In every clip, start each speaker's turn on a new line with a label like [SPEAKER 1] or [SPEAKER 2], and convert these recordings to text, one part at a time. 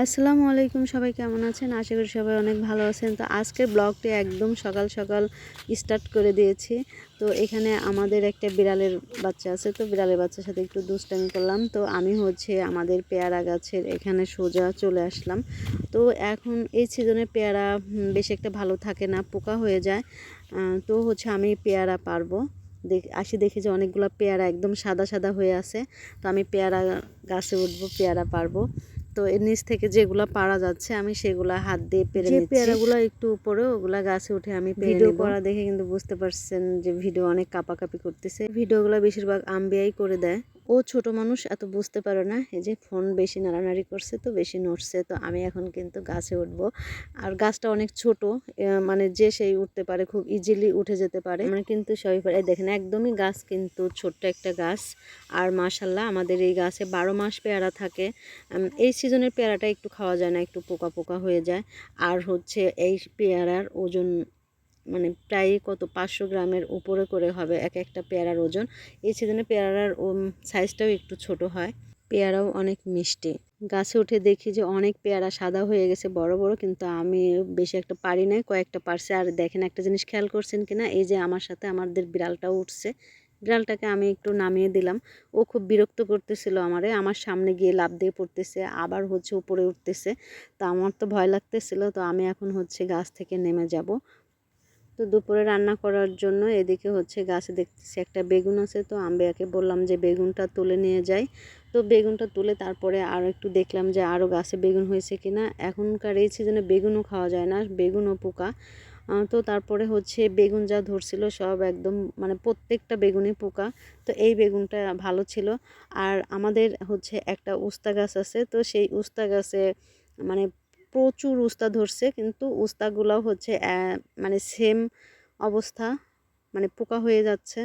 [SPEAKER 1] আসসালামু আলাইকুম, সবাই কেমন আছেন? আশা করি সবাই অনেক ভালো আছেন। তো আজকের ব্লগটি একদম সকাল সকাল স্টার্ট করে দিয়েছি। তো এখানে আমাদের একটা বিড়ালের বাচ্চা আছে। তো বিড়ালের বাচ্চার সাথে একটু দুষ্টামি করলাম। তো আমি হচ্ছে আমাদের পেয়ারা গাছের এখানে সোজা চলে আসলাম। তো এখন এই সিজনে পেয়ারা বেশ একটা ভালো থাকে না, পোকা হয়ে যায়। তো হচ্ছে আমি পেয়ারা পারব। দেখ, আসি দেখি যে অনেকগুলো পেয়ারা একদম সাদা সাদা হয়ে আছে। তো আমি পেয়ারা গাছে উঠবো, পেয়ারা পারব। তো এর নিচ থেকে যেগুলো পারা যাচ্ছে আমি সেগুলা হাত দিয়ে পেরে নিচ্ছি।
[SPEAKER 2] পেয়ারাগুলো
[SPEAKER 1] একটু উপরে ওগুলা গাছে উঠে আমি ভিডিও করা দেখে কিন্তু বুঝতে পারছেন যে ভিডিও অনেক কাপাকাপি করতেছে। ভিডিওগুলো বেশিরভাগ আম্বিয়াই করে দেয়। ও ছোট মানুষ, এত বুঝতে পারে না। এই যে ফোন বেশি নাড়ানাড়ি করছে তো, বেশি নড়ছে। তো আমি এখন কিন্তু গাছে উঠবো। আর গাছটা অনেক ছোট মানে যে সেই উঠতে পারে, খুব ইজিলি উঠে যেতে পারে। আমরা কিন্তু সবাই পারে দেখেন, একদমই গাছ কিন্তু ছোট্ট একটা গাছ। আর মাশাল্লাহ, আমাদের এই গাছে বারো মাস পেয়ারা থাকে। এই সিজনের পেয়ারাটা একটু খাওয়া যায় না, একটু পোকা পোকা হয়ে যায়। আর হচ্ছে এই পেয়ারার ওজন মানে প্রায় কত পাঁচশো গ্রামের উপরে করে হবে এক একটা পেয়ারার ওজন। এই সিজনে পেয়ারার সাইজটাও একটু ছোট হয়। পেয়ারাও অনেক মিষ্টি। গাছে উঠে দেখি যে অনেক পেয়ারা সাদা হয়ে গেছে, বড় বড়, কিন্তু আমি বেশি একটা পারি নাই, কয়েকটা পারছে। আর দেখেন একটা জিনিস খেয়াল করছেন কিনা, এই যে আমার সাথে আমাদের বিড়ালটাও উঠছে। বিড়ালটাকে আমি একটু নামিয়ে দিলাম। ও খুব বিরক্ত করতেছিল আমারে, আমার সামনে গিয়ে লাফ দিয়ে পড়তেছে, আবার হচ্ছে উপরে উঠতেছে। তো আমার তো ভয় লাগতেছিল, তো আমি এখন হচ্ছে গাছ থেকে নেমে যাব। তো দুপুরে রান্না করার জন্য এদিকে হচ্ছে গাছে দেখতেছি একটা বেগুন আছে, তো আম্বেয়াকে বললাম যে বেগুনটা তুলে নিয়ে যাই। তো বেগুনটা তুলে তারপরে আরও একটু দেখলাম যে আরও গাছে বেগুন হয়েছে কি না এখনকার এই সিজনে বেগুনও খাওয়া যায় না, বেগুনও পোকা। তো তারপরে হচ্ছে বেগুন যা ধরছিল সব একদম মানে প্রত্যেকটা বেগুনে পোকা। তো এই বেগুনটা ভালো ছিল। আর আমাদের হচ্ছে একটা উস্তা গাছ আছে, তো সেই উস্তা গাছে মানে প্রচুর উস্তা ধরছে কিন্তু উস্তাগুলো হচ্ছে মানে সেম অবস্থা মানে পোকা হয়ে যাচ্ছে।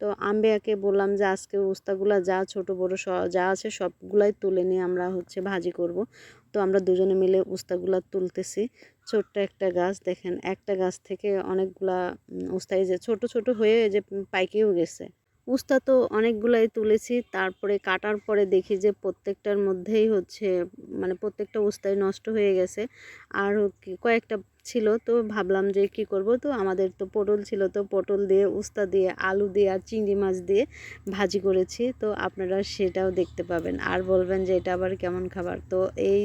[SPEAKER 1] তো আম্বেয়াকে বললাম যে আজকে উস্তাগুলা যা ছোট বড় যা আছে সবগুলাই তুলে নিয়ে আমরা হচ্ছে ভাজি করব। তো আমরা দুজনে মিলে উস্তাগুলা তুলতেছি। ছোট্ট একটা গাছ দেখেন একটা গাছ থেকে অনেকগুলা উম, উস্তা এই যে ছোট ছোট হয়ে যে পাইকেও গেছে। উস্তা তো অনেকগুলাই তুলেছি, তারপরে কাটার পরে দেখি যে প্রত্যেকটার মধ্যেই হচ্ছে মানে প্রত্যেকটা উস্তাই নষ্ট হয়ে গেছে। আর কয়েকটা ছিল, তো ভাবলাম যে কি করব, তো আমাদের তো পটল ছিল, তো পটল দিয়ে উস্তা দিয়ে, আলু দিয়ে আর চিংড়ি মাছ দিয়ে ভাজি করেছি, তো আপনারা সেটাও দেখতে পাবেন। আর বলবেন যে এটা আবার কেমন খাবার, তো এই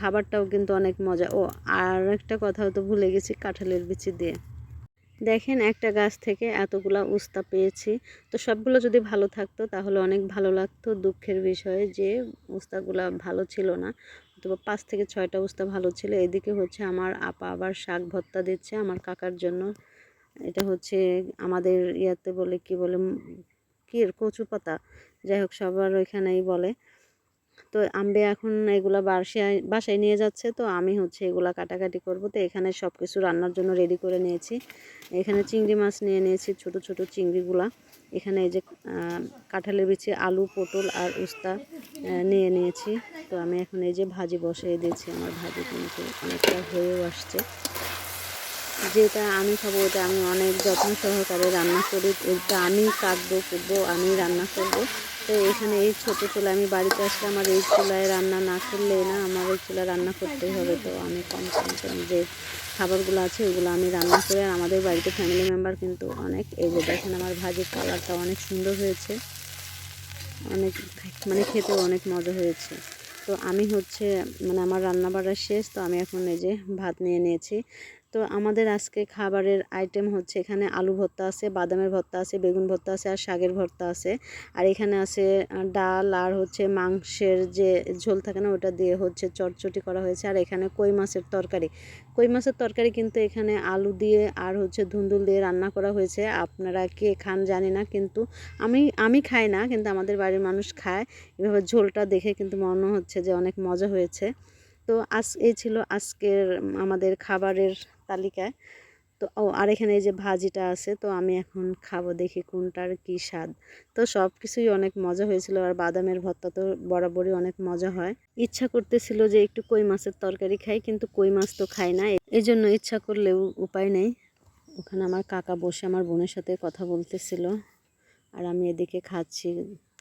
[SPEAKER 1] খাবারটাও কিন্তু অনেক মজা। ও, আর একটা কথাও তো ভুলে গেছি, কাঁঠালের বিচি দিয়ে। দেখেন একটা গাছ থেকে এতগুলা উস্তা পেয়েছি। তো সবগুলো যদি ভালো থাকতো তাহলে অনেক ভালো লাগতো। দুঃখের বিষয়ে যে উস্তাগুলা ভালো ছিল না। তো পাঁচ থেকে ছয়টা উস্তা ভালো ছিল। এদিকে হচ্ছে আমার আপা আবার শাক ভত্তা দিচ্ছে আমার কাকার জন্য। এটা হচ্ছে আমাদের ইয়াতে বলে কি বলে কি কচু পাতা যাই হোক সবার ওইখানেই বলে। তো আম্বে এখন এগুলো বাসায় বাসায় নিয়ে যাচ্ছে। তো আমি হচ্ছে এগুলো কাটাকাটি করব। তো এখানে সব কিছু রান্নার জন্য রেডি করে নিয়েছি। এখানে চিংড়ি মাছ নিয়ে নিয়েছি, ছোট ছোট চিংড়িগুলা। এখানে এই যে কাঁঠালের বিচি, আলু, পটল আর উস্তা নিয়ে নিয়েছি। তো আমি এখন এই যে ভাজি বসিয়ে দিয়েছি। আমার ভাজি কিন্তু অনেকটা হয়েও আসছে। যেটা আমি খাব, ওটা আমি অনেক যত্ন সহকারে রান্না করি। এটা আমি কাটবো কুটবো আমি রান্না করব। তো এখানে এই ছোটো চুলা আমি বাড়িতে আসলে আমার এই চুলায় রান্না না করলে না আমার এই চুলা রান্না করতেই হবে। তো আমি কম কম যে খাবারগুলো আছে ওগুলো আমি রান্না করে আর আমাদের বাড়িতে ফ্যামিলি মেম্বার কিন্তু অনেক। এই যে দেখেন আমার ভাজির কালারটা অনেক সুন্দর হয়েছে। অনেক মানে খেতেও অনেক মজা হয়েছে। তো আমি হচ্ছে মানে আমার রান্না বাড়া শেষ। তো আমি এখন এই যে ভাত নিয়ে নিয়েছি। তো আমাদের আজকে খাবারের আইটেম হচ্ছে এখানে আলু ভর্তা আছে, বাদামের ভর্তা আছে, বেগুন ভর্তা আছে আর শাকের ভর্তা আছে। আর এখানে আছে ডাল আর হচ্ছে মাংসের যে ঝোল থাকে না ওটা দিয়ে হচ্ছে চটচটি করা হয়েছে। আর এখানে কই মাছের তরকারি। কই মাছের তরকারি কিন্তু এখানে আলু দিয়ে আর হচ্ছে ধুন্দুল দিয়ে রান্না করা হয়েছে। আপনারা কে খান জানি না, কিন্তু আমি আমি খাই না, কিন্তু আমাদের বাড়ির মানুষ খায়। এভাবে ঝোলটা দেখে কিন্তু মনে হচ্ছে যে অনেক মজা হয়েছে। তো আজ এই ছিল আজকের আমাদের খাবারের তালিকায়। তো, ও, আর এখানে এই যে ভাজিটা আছে, তো আমি এখন খাব দেখি কোনটার কি স্বাদ। তো সব কিছুই অনেক মজা হয়েছিল আর বাদামের ভর্তা তো বরাবরই অনেক মজা হয়। ইচ্ছা করতেছিল যে একটু কই মাছের তরকারি খাই, কিন্তু কই মাছ তো খাই না। এই জন্য ইচ্ছা করলেও উপায় নেই। ওখানে আমার কাকা বসে আমার বোনের সাথে কথা বলতেছিল। আর আমি এদিকে খাচ্ছি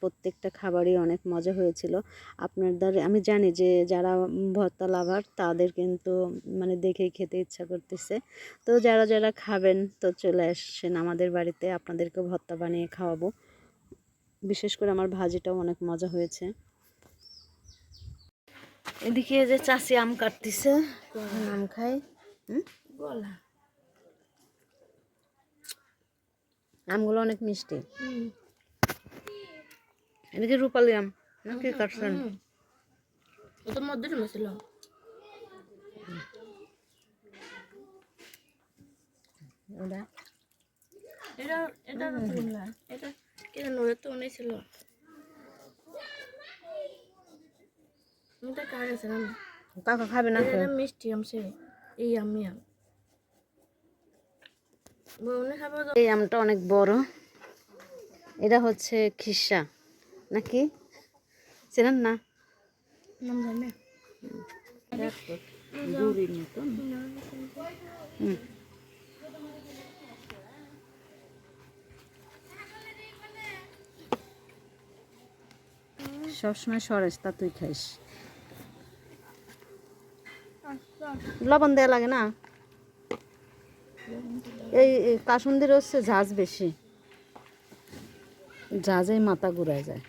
[SPEAKER 1] প্রত্যেকটা খাবারই অনেক মজা হয়েছিল। আপনাদের আমি জানি যে যারা ভর্তা লাভার তাদের কিন্তু মানে দেখেই খেতে ইচ্ছা করতেছে। তো যারা যারা খাবেন তো চলে আসছেন আমাদের বাড়িতে আপনাদেরকে ভর্তা বানিয়ে খাওয়াবো। বিশেষ করে আমার ভাজিটাও অনেক মজা হয়েছে। এদিকে যে চাষি আম কাটতেছে আম খাই হুম?
[SPEAKER 2] গলা।
[SPEAKER 1] আমগুলো অনেক মিষ্টি। এদিকে রূপালি আম না কি কাটছেন
[SPEAKER 2] ওটা মধ্যে ছিল
[SPEAKER 1] ওটা?
[SPEAKER 2] এটা এটা এটা তো অনেক ছিল এটা কার আছে না
[SPEAKER 1] কাকা খাবে না
[SPEAKER 2] এটা মিষ্টি আমছে এই আমি। আম
[SPEAKER 1] এই আমটা অনেক বড়। এটা হচ্ছে খিসা। নাকি? চেনেন না। সবসময় সরেস তা তুই খাইস। লবণ দেওয়া লাগে না? এই এই কাসুন্দির হচ্ছে ঝাঁজ বেশি। ঝাঁজেই মাথা ঘুরায় যায়।